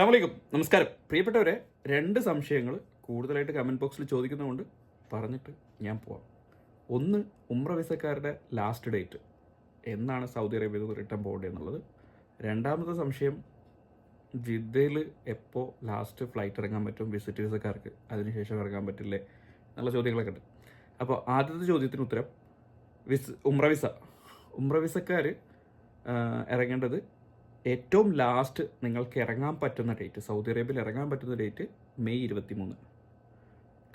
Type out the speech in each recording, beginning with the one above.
അസ്ലാമലൈക്കും നമസ്കാരം. പ്രിയപ്പെട്ടവരെ രണ്ട് സംശയങ്ങൾ കൂടുതലായിട്ട് കമന്റ് ബോക്സിൽ ചോദിക്കുന്നതുകൊണ്ട് പറഞ്ഞിട്ട് ഞാൻ പോവാം. ഒന്ന് ഉമ്ര വിസക്കാരുടെ ലാസ്റ്റ് ഡേറ്റ് എന്നാണ് സൗദി അറേബ്യയിൽ നിന്ന് റിട്ടേൺ പോകേണ്ടത് എന്നുള്ളത്. രണ്ടാമത്തെ സംശയം ജിദ്ദയിൽ എപ്പോൾ ലാസ്റ്റ് ഫ്ലൈറ്റ് ഇറങ്ങാൻ പറ്റും? വിസിറ്റ് വിസക്കാർക്ക്. അതിനുശേഷം ഇറങ്ങാൻ പറ്റില്ലേ? എന്നുള്ള ചോദ്യങ്ങളൊക്കെ ഉണ്ട്. അപ്പോൾ ആദ്യത്തെ ചോദ്യത്തിന് ഉത്തരം വിസ് ഉമ്ര വിസ. ഉമ്ര വിസക്കാർ ഇറങ്ങേണ്ടത് ഏറ്റവും ലാസ്റ്റ് നിങ്ങൾക്ക് ഇറങ്ങാൻ പറ്റുന്ന ഡേറ്റ് സൗദി അറേബ്യയിൽ ഇറങ്ങാൻ പറ്റുന്ന ഡേറ്റ് മെയ് ഇരുപത്തി മൂന്ന്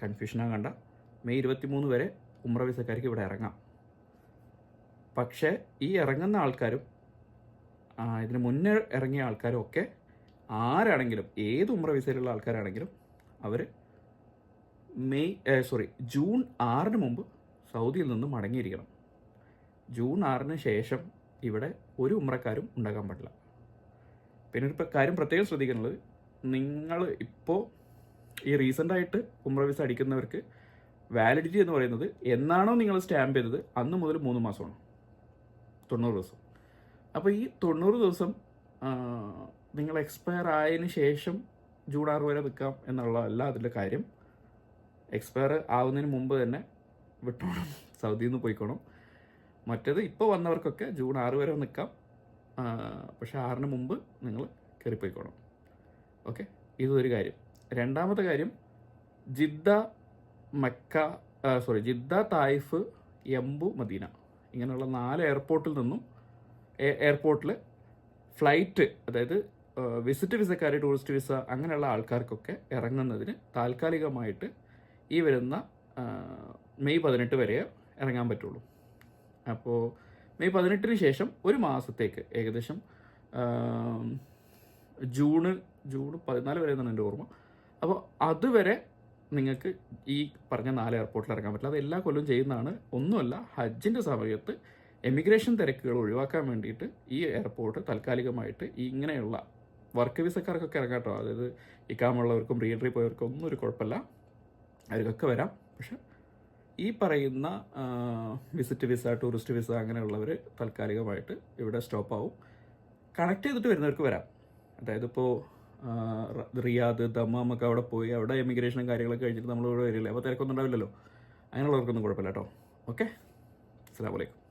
കൺഫ്യൂഷനാകണ്ട മെയ് ഇരുപത്തി മൂന്ന് വരെ ഉമ്ര വിസക്കാർക്ക് ഇവിടെ ഇറങ്ങാം. പക്ഷേ ഈ ഇറങ്ങുന്ന ആൾക്കാരും ഇതിന് മുന്നേ ഇറങ്ങിയ ആൾക്കാരും ഒക്കെ ആരാണെങ്കിലും ഏത് ഉമ്ര വിസയിലുള്ള ആൾക്കാരാണെങ്കിലും അവർ മെയ് സോറി ജൂൺ ആറിന് മുമ്പ് സൗദിയിൽ നിന്ന് മടങ്ങിയിരിക്കണം. ജൂൺ ആറിന് ശേഷം ഇവിടെ ഒരു ഉമ്രക്കാരും ഉണ്ടാകാൻ പാടില്ല. പിന്നെ ഒരു കാര്യം പ്രത്യേകം ശ്രദ്ധിക്കുന്നത് നിങ്ങൾ ഇപ്പോൾ ഈ റീസെന്റായിട്ട് ഉമ്ര വിസ അടിക്കുന്നവർക്ക് വാലിഡിറ്റി എന്ന് പറയുന്നത് എന്നാണോ നിങ്ങൾ സ്റ്റാമ്പ് ചെയ്തത് അന്ന് മുതൽ മൂന്ന് മാസമാണ്. തൊണ്ണൂറ് ദിവസം. അപ്പോൾ ഈ തൊണ്ണൂറ് ദിവസം നിങ്ങൾ എക്സ്പയർ ആയതിന് ശേഷം ജൂൺ ആറ് വരെ നിൽക്കാം എന്നുള്ളതല്ല അതിന്റെ കാര്യം. എക്സ്പയർ ആവുന്നതിന് മുമ്പ് തന്നെ വിട്ടോണം സൗദിയിൽ നിന്ന് പോയിക്കോണം. മറ്റേത് ഇപ്പോൾ വന്നവർക്കൊക്കെ ജൂൺ ആറ് വരെ നിൽക്കാം. പക്ഷേ ആറിന് മുമ്പ് നിങ്ങൾ കയറിപ്പോയിക്കോണം. ഓക്കെ? ഇതൊരു കാര്യം. രണ്ടാമത്തെ കാര്യം Jeddah Mecca sorry Jeddah Taif എംബു Medina. ഇങ്ങനെയുള്ള നാല് എയർപോർട്ടിൽ നിന്നും എയർപോർട്ടിൽ ഫ്ലൈറ്റ് അതായത് വിസിറ്റ് വിസക്കാർ ടൂറിസ്റ്റ് വിസ അങ്ങനെയുള്ള ആൾക്കാർക്കൊക്കെ ഇറങ്ങുന്നതിന് താൽക്കാലികമായിട്ട് ഈ വരുന്ന മെയ് പതിനെട്ട് വരെ ഇറങ്ങാൻ പറ്റുള്ളൂ. അപ്പോൾ മെയ് പതിനെട്ടിന് ശേഷം ഒരു മാസത്തേക്ക് ഏകദേശം ജൂണ് ജൂൺ പതിനാല് വരെ എന്നാണ് എന്റെ ഓർമ്മ. അപ്പോൾ അതുവരെ നിങ്ങൾക്ക് ഈ പറഞ്ഞ നാല് എയർപോർട്ടിൽ ഇറങ്ങാൻ പറ്റില്ല. അത് എല്ലാ കൊല്ലവും ചെയ്യുന്നതാണ്. ഒന്നുമല്ല ഹജ്ജിന്റെ സമയത്ത് എമിഗ്രേഷൻ തിരക്കുകൾ ഒഴിവാക്കാൻ വേണ്ടിയിട്ട് ഈ എയർപോർട്ട് താൽക്കാലികമായിട്ട് ഇങ്ങനെയുള്ള വർക്ക് വിസക്കാർക്കൊക്കെ ഇറങ്ങാം കേട്ടോ. അതായത് ഇക്കാമുള്ളവർക്കും റീ എൻട്രി പോയവർക്കും ഒന്നും ഒരു കുഴപ്പമില്ല. അവർക്കൊക്കെ വരാം. പക്ഷെ ഈ പറയുന്ന വിസിറ്റ് വിസ ടൂറിസ്റ്റ് വിസ അങ്ങനെയുള്ളവർ താൽക്കാലികമായിട്ട് ഇവിടെ സ്റ്റോപ്പ് ആവും. കണക്ട് ചെയ്തിട്ട് വരുന്നവർക്ക് വരാം. അതായത് ഇപ്പോൾ റിയാദ് ദമാം ഒക്കെ അവിടെ പോയി അവിടെ എമിഗ്രേഷനും കാര്യങ്ങളൊക്കെ കഴിഞ്ഞിട്ട് നമ്മൾ ഇവിടെ വരില്ലേ? അപ്പോൾ തിരക്കൊന്നും ഉണ്ടാവില്ലല്ലോ. അങ്ങനെയുള്ളവർക്കൊന്നും കുഴപ്പമില്ല കേട്ടോ. ഓക്കെ അസ്സാം വലൈക്കും